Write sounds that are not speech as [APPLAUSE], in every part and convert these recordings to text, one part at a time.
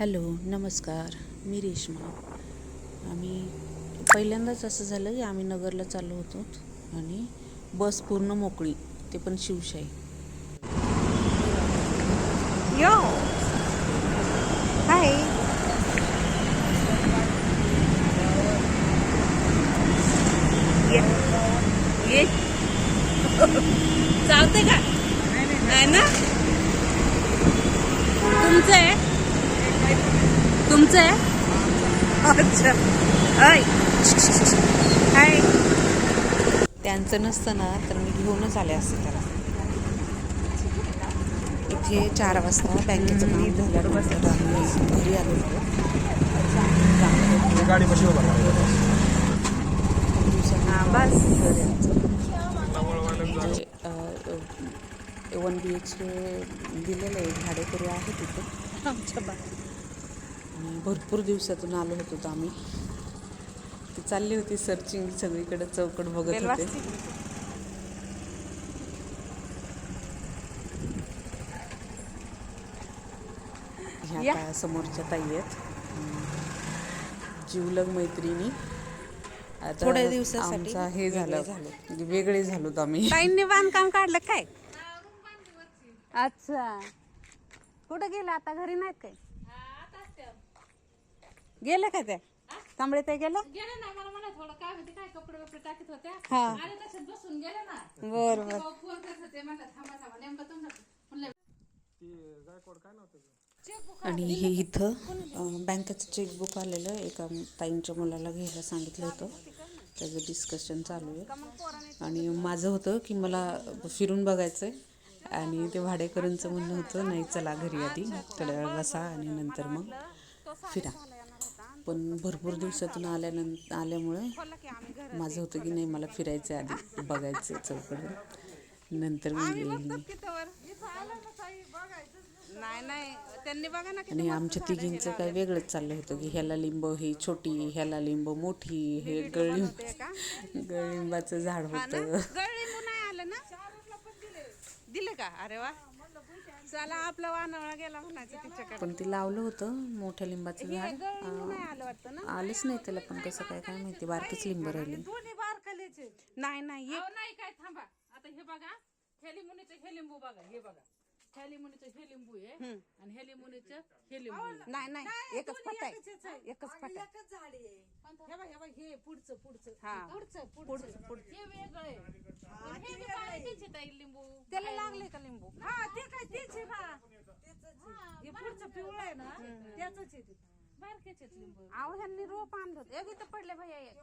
Hello नमस्कार. मी रेश्मा. आम्ही पहिल्यांदाच असं झालं की आम्ही नगरला चाललो होतो आणि बस पूर्ण मोकळी ते पण शिवशाही. Yo. Hi. ये ये. [LAUGHS] चालते का? नाही ना? तुमचं आहे? तुमचं आहे? अच्छा. हाय हाय. त्यांचं नसतं ना तर मी घेऊनच आले असते त्याला. इथे चार वाजता बँकेचं काम झाल्यानंतर आम्ही घरी आलो. होतो गाडी कशी उभा बस. वन बी एच के दिलेलं आहे भाडेकरू आहे तिथे. आमच्या बा आणि भरपूर दिवसातून आलो होतो तर आम्ही. ती चालली होती सर्चिंग सगळीकडे चौकट बघत होते. ह्या समोरच्या ताई आहेत. जीवलग मैत्रिणी. आता थोड्या दिवसासाठी आमचा हे झालं. वेगळे झालोत आम्ही. ताईंनी बांधकाम काढलं काय? अच्छा. कुठं गेलं आता? घरी नाहीत काय? गेलं का त्या तांबडे ते गेलं? गेले ना मला म्हणा थोडं काय होते काय कपडे वपडे टाकीत होत्या? हा. आले तसेच बसून गेले ना. बर बर. भाऊ फोन करत होते म्हणलं थांबा थांबा नेमकं तुमचं म्हणलं आणि हे इथं अं, बँकेचं चेकबुक आलेलं एका ताईंच्या मुलाला घ्यायला सांगितलं होतं. त्याचं डिस्कशन चालू आहे. आणि माझं होतं की मला फिरून बघायचं आहे आणि ते भाडेकरांचं म्हणणं होतं नाही चला घरी आधी थोड्या वेळ बसा आणि नंतर मग फिरा. पण भरपूर दिवसातून आल्यानंतर आल्यामुळे माझं होतं की नाही मला फिरायचं आहे आधी बघायचं आहे चौकडं. नंतर मग येईल मी नाही नाही. त्यांनी बघा ना आणि आमच्या तिघींचं काय वेगळंच चाललं होतं की ह्याला लिंब ही छोटी ह्याला लिंब मोठी हे गळिंब गळिंबाचं झाड होतं. दिले का? अरे वा. चला आपला वानवळा गेला म्हणायचं तिच्याकडे. पण ते लावलं होतं मोठ्या लिंबाचं झाड. आलं वाटतं ना? आलंच नाही त्याला पण कसं काय काय माहिती बारकीच लिंब राहिली. दोन्ही बारकालीचे. नाही नाही एक नाही काय थांबा. आता हे बघा हे लिंबूचं हे लिंबू बघा हे बघा. ह्या लिंबूचं हे लिंबू आहे आणि हे लिंबूचं हे लिंबू आहे. नाही नाही एकच फट आहे. एकच फट आहे? हे बघा हे बघा हे पुढचं पुढचं. हा. पुढचं पुढचं. हे वेगळं आहे. हे लिंबू. त्याला लागले का लिंबू? हा ते काय तेच आहे ना हे पुढचं पिवळं आहे ना? त्याच आहे ते. बारकेच आहेत लिंबू. अहो ह्यांनी रोप आणलं होतं. एक इथं पडले भैया एक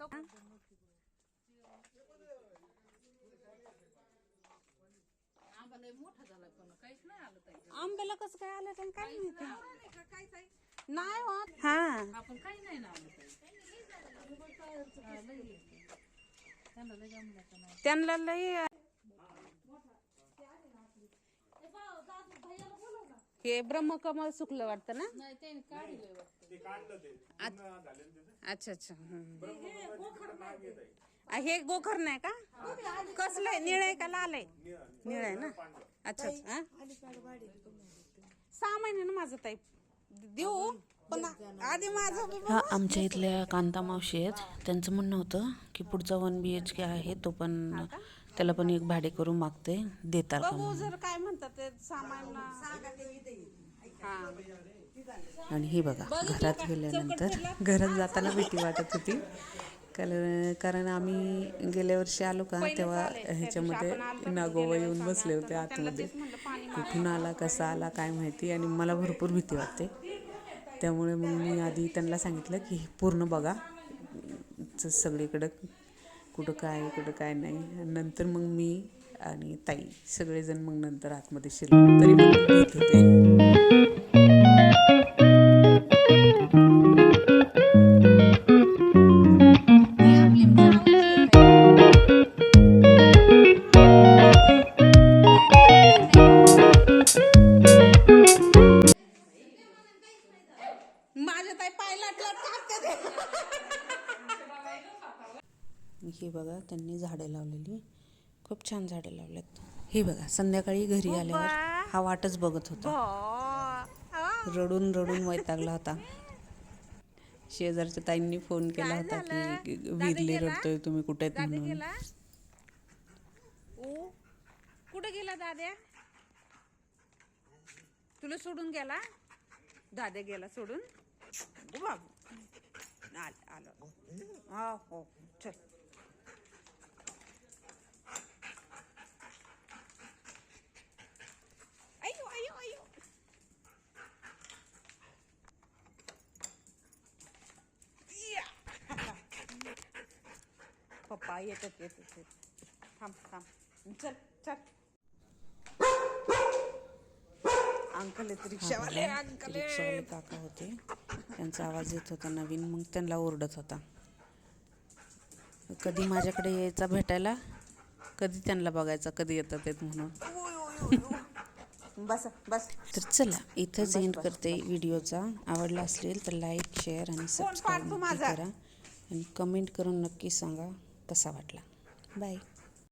तो- आंबा लय मोठा झाला पण काहीच नाही आलं ताई. आंब्याला कसं काय आलं काय काय माहिती? नाही होत. हा. आपण काही नाही ना आलं ताई. हा, लय येते. त्यांना लई हे ब्रह्मकमळ सुकलं वाटतं ना? अच्छा अच्छा. हे गोखर नाही का? कसलं आहे? निळ आहे का लाल आहे? निळ आहे ना? अच्छा अच्छा सहा महिने ना माझं ताई. देऊ? हा आमच्या इथल्या कांता मावशी आहेत. त्यांचं म्हणणं होतं की पुढचा वन बी एच के आहे तो पण त्याला पण एक भाडे करून मागते देतात का बघू जर काय म्हणतात ते सामान हा. आणि हे बघा घरात गेल्यानंतर घरात जाताना भीती वाटत होती. कारण कारण आम्ही गेल्या वर्षी आलो का तेव्हा ह्याच्यामध्ये नागोबा येऊन बसले होते आतमध्ये. कुठून आला कसा आला काय माहिती आणि मला भरपूर भीती वाटते. त्यामुळे मग मी आधी त्यांना सांगितलं की हे पूर्ण बघा. च- सगळीकडं कुठं काय कुठं काय नाही. नंतर मग मी आणि ताई सगळेजण मग नंतर आतमध्ये शिरलो. तरी मग [LAUGHS] हे बघा त्यांनी झाडे लावलेली. खूप छान झाडे लावलेत. हे बघा संध्याकाळी घरी आल्यावर हा वाटच बघत होता. हा. रडून रडून वैतागला होता. शेजारच्या ताईंनी फोन केला होता की विरली रडतोय तुम्ही कुठे आहेत म्हणून? कुठे गेला दाद्या? तुला सोडून गेला? दाद्या गेला सोडून? आलं आलं हा हो चल. अयो अयो अयो या. पप्पा येतात येतात. थांब थांब. चल चल. अंकल आहेत रिक्षावाले अंकल रिक्षावाले काका होते. त्यांचा आवाज येत होता नवीन मग त्यांना ओरडत होता. कधी माझ्याकडे यायचा भेटायला कधी त्यांना बघायचा कधी येतात येत म्हणून. बस बस. तर चला इथंच एंड करते व्हिडिओचा. आवडला असेल तर लाईक शेअर आणि सबस्क्राईब. करा. आणि कमेंट करून नक्की सांगा कसा वाटला. बाय